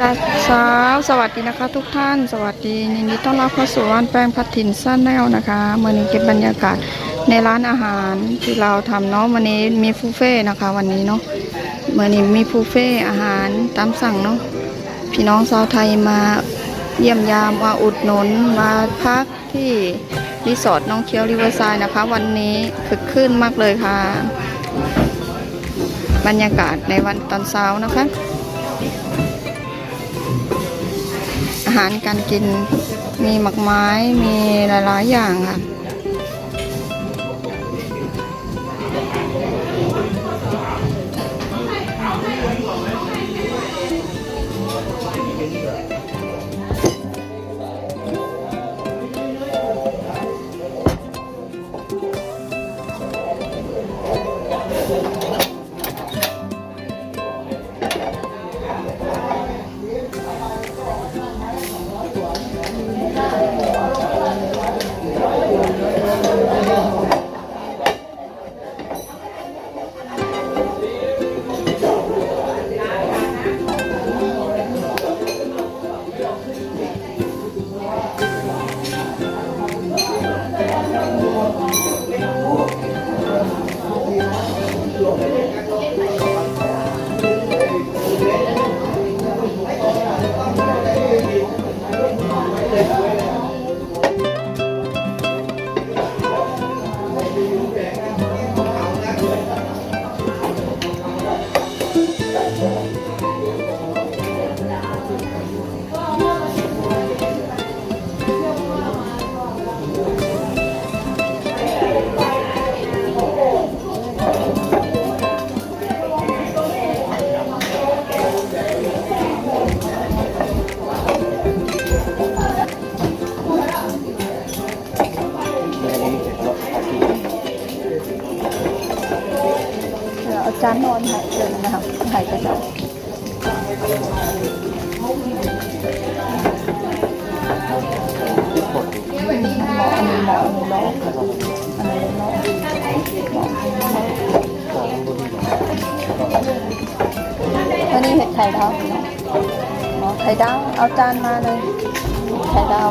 จ้าสาวสวัสดีนะคะทุกท่านสวัสดียินดีต้อนรับเข้าสู่ร้านแป้งพัดถิ่นสั้นแนวนะคะเมื่อนี้เก็บบรรยากาศในร้านอาหารที่เราทำเนาะวันนี้มีฟูเฟ่นะคะวันนี้เนาะเมื่อนี้มีฟูเฟ่อาหารตามสั่งเนาะพี่น้องชาวไทยมาเยี่ยมยามมาอุดหนุนมาพักที่รีสอร์ทน้องเคียวริเวอร์ไซด์นะคะ วันนี้คึกคืนมากเลยค่ะ บรรยากาศในวันตอนเช้านะคะ อาหารการกินมีหมักไม้มีหลายๆอย่างค่ะ เดี๋ จานนอนหายเลยนะครับหายกระเจ้าอันนี้หมออันนี้หมอนนี้ล้ออันนี้ล้ออันนี้เห็ดไข่ดาวเนาะอ๋อไข่ดาว เอาจานมาเลย ไข่ดาว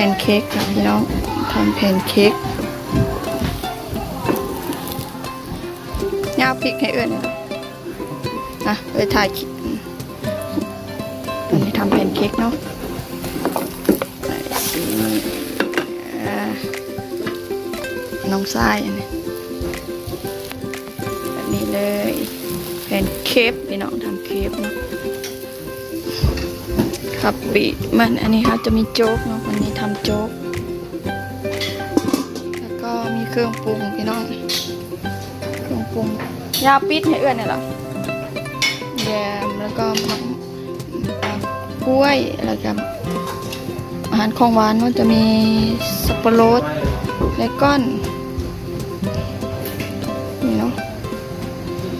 พนเค้กค่ะพี่น้องทำแพนเค้กย่าพริกให้เอื้อนหน่อยนะไปถ่ายคลิปตอนนี้ทำแพนเค้กเนาะสีน้องทรายแบบนี้เลยแพนเค้กพี่น้องทำเค้กเนาะ ครับปีมันอันนี้ครับจะมีโจ๊กเนาะวันนี้ทำโจ๊ก แล้วก็มีเครื่องปรุงพี่น้อง เครื่องปรุงยาปิดให้เอื้อนเนี่ยหรอแยมแล้วก็มะกกล้วยแล้วก็อาหารของหวานก็จะมีสับปะรดเลก้อนนี่เนาะ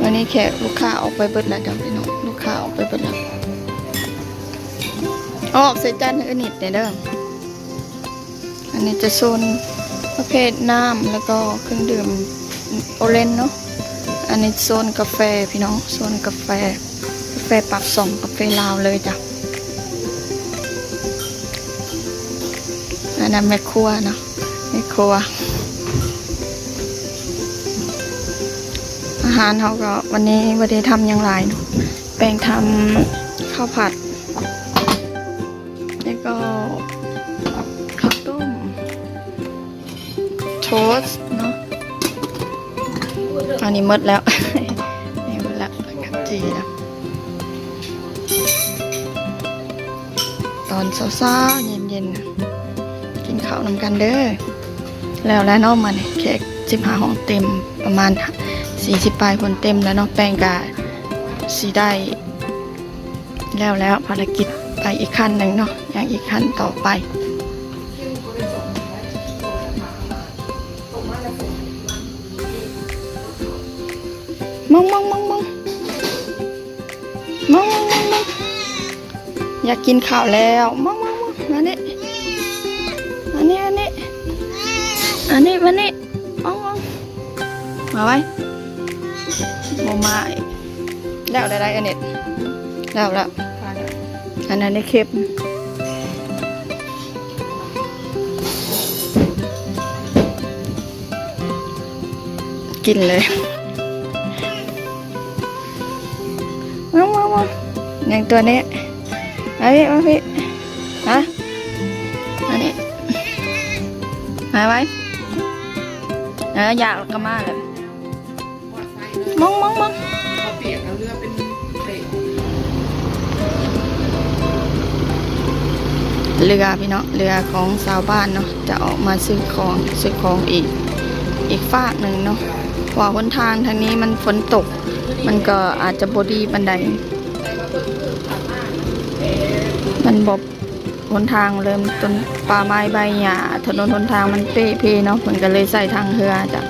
วันนี้แขกลูกค้าออกไปเบิดแล้วจ้ะพี่น้องลูกค้าออกไปเบิดแล้ว ออกใส่จานให้อนนิดเนี่ยเด้อ อันนี้จะโซนประเภทน้ำแล้วก็เครื่องดื่มโอเลนเนาะ อันนี้โซนกาแฟพี่น้อง โซนกาแฟ กาแฟปากสองกาแฟลาวเลยจ้ะ อันนั้นแม่ครัวนะแม่ครัว อาหารเขาก็วันนี้วันนี้ทำอย่างไรเนาะแป้งทำข้าวผัด โทสต์เนาะอันนี้มดแล้ว นี่หมดแล้วกับจีนะตอนเช้าๆเย็นๆนะกินข้าวนำกันเด้อแล้วแล้วเนาะมันเค้กสิบหาห้องเต็มประมาณสี่สิบปลายคนเต็มแล้วเนาะแป้งกาสีได้ แล้วแล้วภารกิจไปอีกขั้นหนึ่งเนาะอย่างอีกขั้นต่อไป มองมองมองมองมองมองมองอยากกินข้าวแล้วมองมองมองอันนี้อันนี้อันนี้อันนี้อันนี้มองมองมาไว้โมมาแล้วได้ไรอันเนี้แล้วแล้วอันนั้นในคลิปกินเลย อย่างตัวนี้มาพี่มาพี่ฮะอันนี้มาไว้เอออยากก็มาเลยมองมองมองเปียกแล้วเรือเป็นเตะเรือพี่เนาะเรือของชาวบ้านเนาะจะออกมาซื้อของซื้อของอีก อีกฝากหนึ่งเนาะเพราะว่าหนทางทางนี้มันฝนตก มันก็อาจจะบดีบันได มันบบหนทางเริ่มต้นป่าไม้ใบหญ้าถนนหนทางมันเป้เพเนาะมันก็เลยใส่ทางเฮือจ้ะ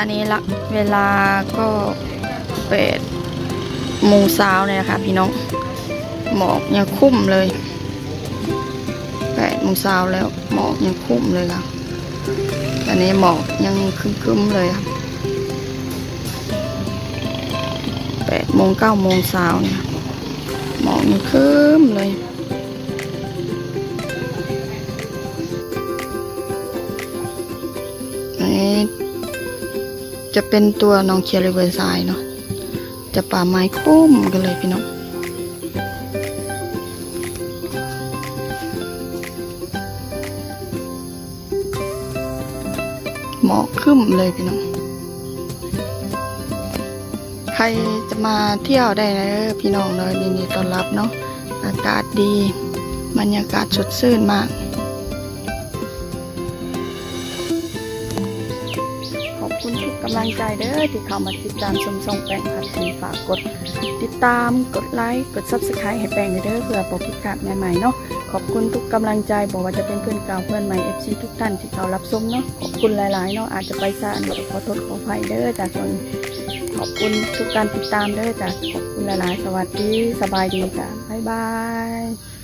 อันนี้ละเวลาก็เป็ดมูซาวเนี่ยค่ะพี่น้องหมอกยังคุ้มเลย แปดโมงเช้าแล้วหมอกยังคุ้มเลยค่ะอันนี้หมอกยังคึ้มๆเลยค่ะแปดโมงเก้าโมงเช้าเนี่ยหมอกยังคึ้มเลยอันนี้จะเป็นตัวน้องเคียริเวอร์ไซน์เนาะจะป่าไม้คุ้มกันเลยพี่น้อง หมอกขึ้นเลยพี่น้อง ใครจะมาเที่ยวได้นะพี่น้องเลยยินดีต้อนรับเนาะ อากาศดี บรรยากาศสดชื่นมากขอบคุณทุกกำลังใจเด้อที่เข้ามาติดตามชมช่องแปลงผัดถึงฝากกด ติดตามกดไลค์กด subscribe ให้แปลงเด้อเพื่อบอกพิกัดใหม่ๆเนาะ ขอบคุณทุกกำลังใจบอกว่าจะเป็นเพื่อนเก่าเพื่อนใหม่ FC ทุกท่านที่เขารับชมเนาะขอบคุณหลายๆเนาะอาจจะไปซ่านขอโทษขออภัยเด้อจากส่วนขอบคุณทุกการติดตามเด้อจากขอบคุณหลายๆ สวัสดีสบายดีจ้ะบ๊ายบาย